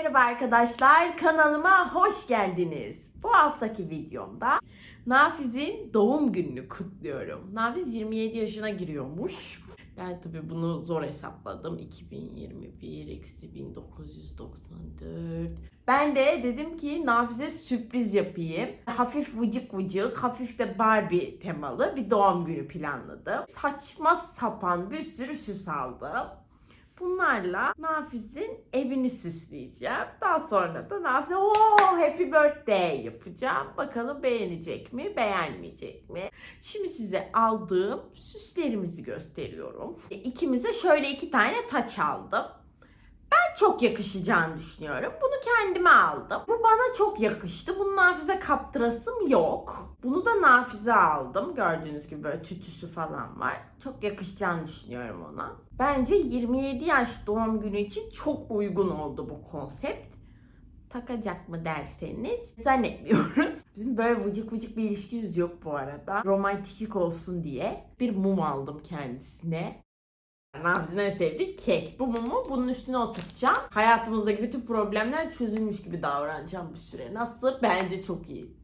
Merhaba arkadaşlar, kanalıma hoş geldiniz. Bu haftaki videomda Nafiz'in doğum gününü kutluyorum. Nafiz 27 yaşına giriyormuş. Ben tabii bunu zor hesapladım. 2021 eksi 1994. Ben de dedim ki Nafiz'e sürpriz yapayım. Hafif vıcık vıcık, hafif de Barbie temalı bir doğum günü planladım. Saçma sapan bir sürü süs aldım. Bunlarla Nafiz'in evini süsleyeceğim. Daha sonra da Nafiz'e ooo happy birthday yapacağım. Bakalım beğenecek mi, beğenmeyecek mi? Şimdi size aldığım süslerimizi gösteriyorum. E, İkimize şöyle iki tane taç aldım. Çok yakışacağını düşünüyorum. Bunu kendime aldım. Bu bana çok yakıştı. Bunu Nafize kaptırasım yok. Bunu da Nafize aldım. Gördüğünüz gibi böyle tütüsü falan var. Çok yakışacağını düşünüyorum ona. Bence 27 yaş doğum günü için çok uygun oldu bu konsept. Takacak mı derseniz zannetmiyoruz. Bizim böyle vıcık vıcık bir ilişkimiz yok bu arada. Romantiklik olsun diye bir mum aldım kendisine. Nafiz'in en sevdiği kek. Bu mumu bunun üstüne oturtacağım. Hayatımızdaki bütün problemler çözülmüş gibi davranacağım bir süre. Nasıl? Bence çok iyi.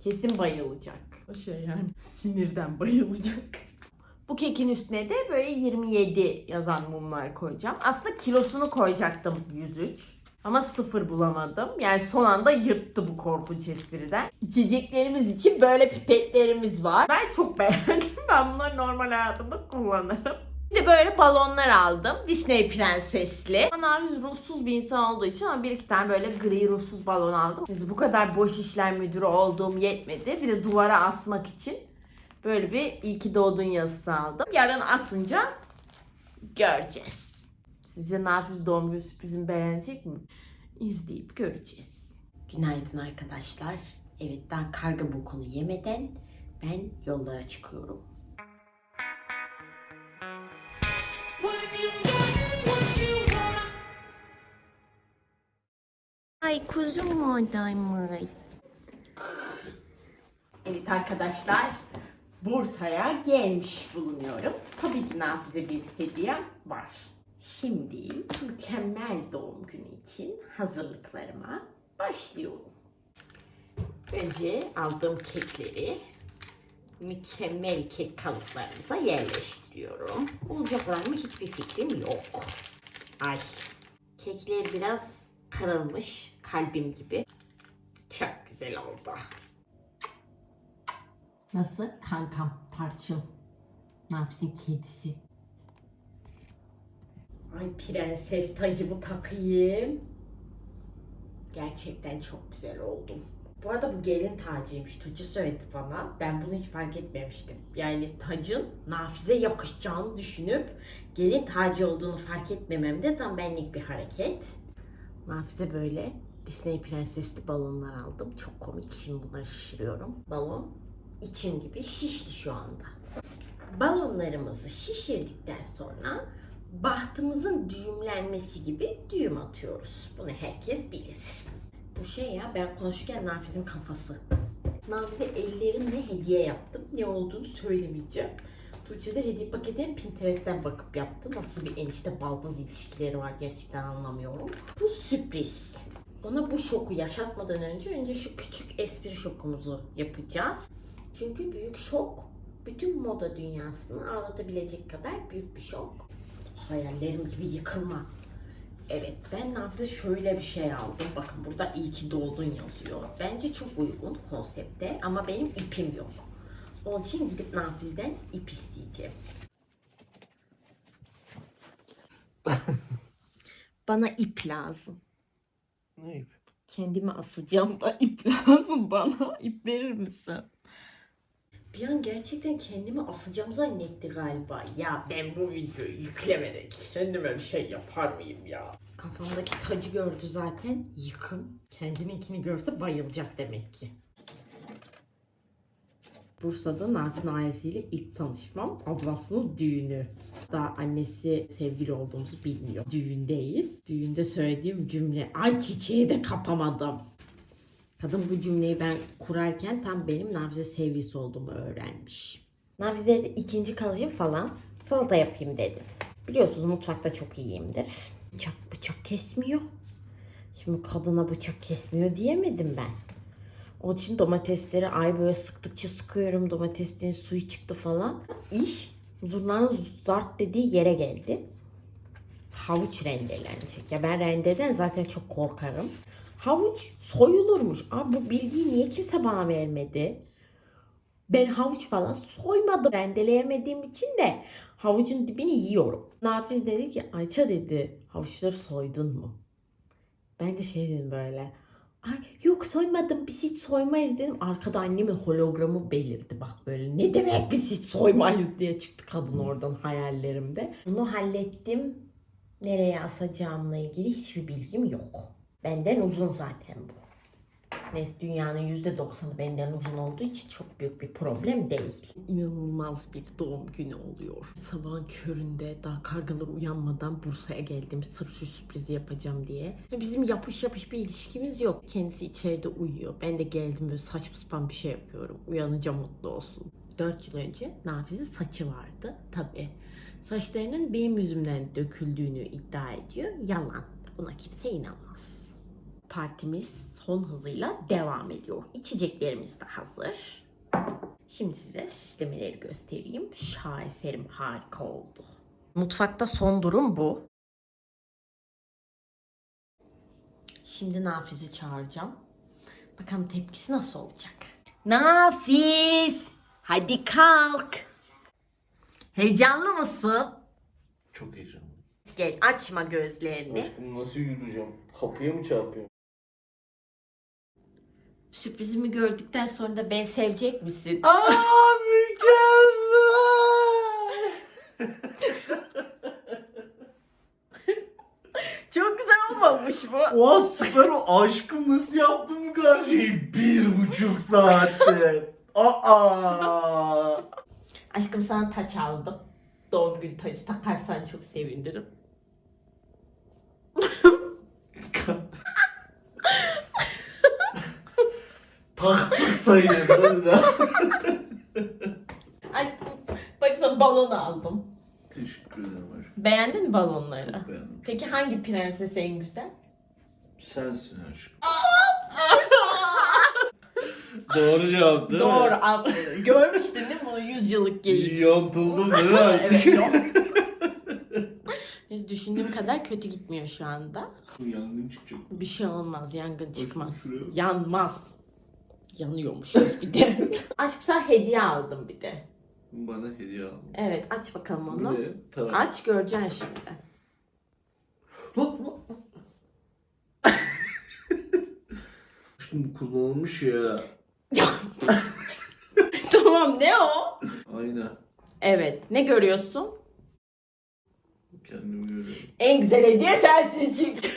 Kesin bayılacak. O şey yani sinirden bayılacak. Bu kekin üstüne de böyle 27 yazan mumlar koyacağım. Aslında kilosunu koyacaktım 103. Ama sıfır bulamadım. Yani son anda yırttı bu korkunç espriden. İçeceklerimiz için böyle pipetlerimiz var. Ben çok beğendim. Ben bunları normal hayatımda kullanırım. Bir de böyle balonlar aldım. Disney prensesli. Naviz ruhsuz bir insan olduğu için ama bir iki tane böyle gri ruhsuz balon aldım. Biz bu kadar boş işler müdürü olduğum yetmedi. Bir de duvara asmak için böyle bir iyi ki doğdun yazısı aldım. Yarın asınca göreceğiz. Sizce Nafiz doğum günü sürprizimi beğenecek mi? İzleyip göreceğiz. Günaydın arkadaşlar. Evet daha karga bokunu yemeden ben yollara çıkıyorum. Ay kuzum oradaymış. Evet arkadaşlar Bursa'ya gelmiş bulunuyorum. Tabii ki Nafize bir hediyem var. Şimdi mükemmel doğum günü için hazırlıklarıma başlıyorum. Önce aldığım kekleri mükemmel kek kalıplarımıza yerleştiriyorum. Olacaklar mı hiçbir fikrim yok. Ay kekler biraz kırılmış kalbim gibi. Çok güzel oldu. Nasıl? Kankam Tarçın. Nafis'in kedisi. Ay prenses tacımı takayım. Gerçekten çok güzel oldum. Bu arada bu gelin tacıymış. Tuğçe söyledi bana. Ben bunu hiç fark etmemiştim. Yani tacın Nafis'e yakışacağını düşünüp gelin tacı olduğunu fark etmemem de tam benlik bir hareket. Nafize böyle Disney prensesli balonlar aldım. Çok komik. Şimdi bunları şişiriyorum. Balon içim gibi şişti şu anda. Balonlarımızı şişirdikten sonra bahtımızın düğümlenmesi gibi düğüm atıyoruz. Bunu herkes bilir. Bu şey ya ben konuşurken Nafiz'in kafası. Nafize ellerimle hediye yaptım. Ne olduğunu söylemeyeceğim. Tuğçe de hediye paketini Pinterest'ten bakıp yaptı. Nasıl bir enişte baldız ilişkileri var gerçekten anlamıyorum. Bu sürpriz. Ona bu şoku yaşatmadan önce önce şu küçük espri şokumuzu yapacağız. Çünkü büyük şok bütün moda dünyasını ağlatabilecek kadar büyük bir şok. Hayallerim gibi yıkılma. Evet ben Nafize şöyle bir şey aldım. Bakın burada iyi ki doğdun yazıyor. Bence çok uygun konsepte ama benim ipim yok. Onun için gidip Nafiz'den ip isteyeceğim. Bana ip lazım. Ne ip? Kendimi asacağım da ip lazım bana. İp verir misin? Bir an gerçekten kendimi asacağım zannetti galiba. Ya ben bu videoyu yüklemede kendime bir şey yapar mıyım ya? Kafamdaki tacı gördü zaten. Yıkım. Kendininkini görse bayılacak demek ki. Bursa'da Naci ailesiyle ilk tanışmam ablasının düğünü. Daha annesi sevgili olduğumuzu bilmiyor. Düğündeyiz. Düğünde söylediğim cümle ay çiçeği de kapamadım. Kadın bu cümleyi ben kurarken tam benim Nafize sevgilisi olduğumu öğrenmiş. Nafize de ikinci kalıcı falan salata yapayım dedim. Biliyorsunuz mutfakta çok iyiyimdir. Bıçak bıçak kesmiyor. Şimdi kadına bıçak kesmiyor diyemedim ben. Onun için domatesleri ay böyle sıktıkça sıkıyorum. Domateslerin suyu çıktı falan. İş zurnanın zart dediği yere geldi. Havuç rendelenecek. Ya ben rendeden zaten çok korkarım. Havuç soyulurmuş. Aa, bu bilgiyi niye kimse bana vermedi? Ben havuç falan soymadım. Rendeleyemediğim için de havucun dibini yiyorum. Nafiz dedi ki Ayça dedi havuçları soydun mu? Ben de şey dedim böyle. Ay yok soymadım biz hiç soymayız dedim. Arkada annemin hologramı belirdi bak böyle. Ne demek biz hiç soymayız diye çıktı kadın oradan hayallerimde. Bunu hallettim. Nereye asacağımla ilgili hiçbir bilgim yok. Benden uzun zaten bu. Neyse dünyanın %90'ı benden uzun olduğu için çok büyük bir problem değil. İnanılmaz bir doğum günü oluyor. Sabahın köründe daha kargalar uyanmadan Bursa'ya geldim. Sırf şu sürprizi yapacağım diye. Bizim yapış yapış bir ilişkimiz yok. Kendisi içeride uyuyor. Ben de geldim böyle saçma sapan bir şey yapıyorum. Uyanınca mutlu olsun. 4 yıl önce Nafiz'in saçı vardı. Tabii saçlarının benim yüzümden döküldüğünü iddia ediyor. Yalan. Buna kimse inanmaz. Partimiz son hızıyla devam ediyor. İçeceklerimiz de hazır. Şimdi size süslemeleri göstereyim. Şaheserim harika oldu. Mutfakta son durum bu. Şimdi Nafiz'i çağıracağım. Bakalım tepkisi nasıl olacak. Nafiz! Hadi kalk. Heyecanlı mısın? Çok heyecanlı. Gel açma gözlerini. Aşkım nasıl yürüyeceğim? Kapıya mı çarpıyorum? Sürprizimi gördükten sonra da ben sevecek misin? Aa mükemmel! Çok güzel olmamış bu. Oha süper o. Aşkım nasıl yaptın bu kadar şeyi? Bir buçuk saatte. Aa! Aşkım sana taç aldım. Doğum günü tacı takarsan çok sevinirim. Taktık sayıyoruz hadi de. Aşkım bak sana balon aldım. Teşekkür ederim aşkım. Beğendin mi balonları? Çok beğendim. Peki hangi prenses en güzel? Sensin aşkım. Doğru cevap değil mi? Doğru aferin. Görmüştün değil mi bunu 100 yıllık geyik? Yontuldu değil mi evet yok. Neyse düşündüğüm kadar kötü gitmiyor şu anda. Yangın çıkacak. Bir şey olmaz yangın çıkmaz. şuraya bak. Yanmaz. Yanıyormuşuz bir de. Aşkım sana hediye aldım bir de. Bana hediye aldın. Evet aç bakalım Bu onu. ne? Tarak. Aç göreceksin şimdi. Lan lan. Aşkım bu kullanılmış ya. tamam ne o? Aynen. Evet ne görüyorsun? Kendimi görüyorum. En güzel hediye sensin çünkü.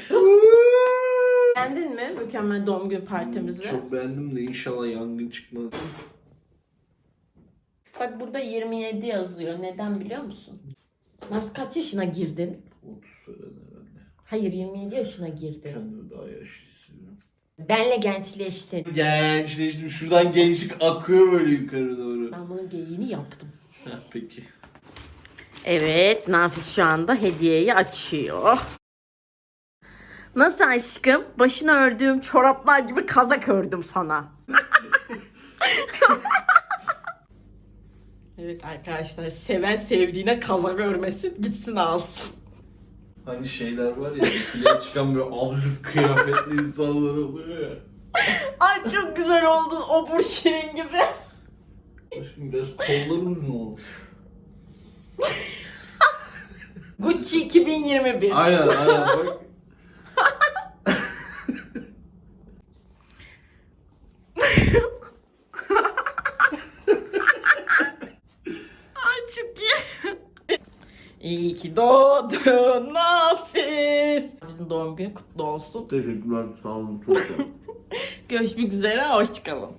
Beğendin mi mükemmel doğum günü partimizi? Çok beğendim de inşallah yangın çıkmaz. Bak burada 27 yazıyor. Neden biliyor musun? Nars kaç yaşına girdin? 30 falan herhalde. Hayır 27 yaşına girdin. Kendimi daha yaşlı hissediyorum. Benle gençleştin. Gençleştim. Şuradan gençlik akıyor böyle yukarı doğru. Ben bunun geyiğini yaptım. Heh, peki. Evet, Nafiz şu anda hediyeyi açıyor. Nasıl aşkım? Başına ördüğüm çoraplar gibi kazak ördüm sana. evet arkadaşlar, seven sevdiğine kazak örmesin, gitsin alsın. Hani şeyler var ya, ikiliye çıkan böyle absürt kıyafetli insanlar oluyor ya. Ay çok güzel oldun, obur şirin gibi. Aşkım biraz kolları uzun olmuş. Gucci 2021. Aynen aynen bak. Ay çok iyi. İyi ki doğdun Nafiz. Bizim doğum günü kutlu olsun. Teşekkürler sağ olun çok sağ olun. Görüşmek üzere, hoşçakalın.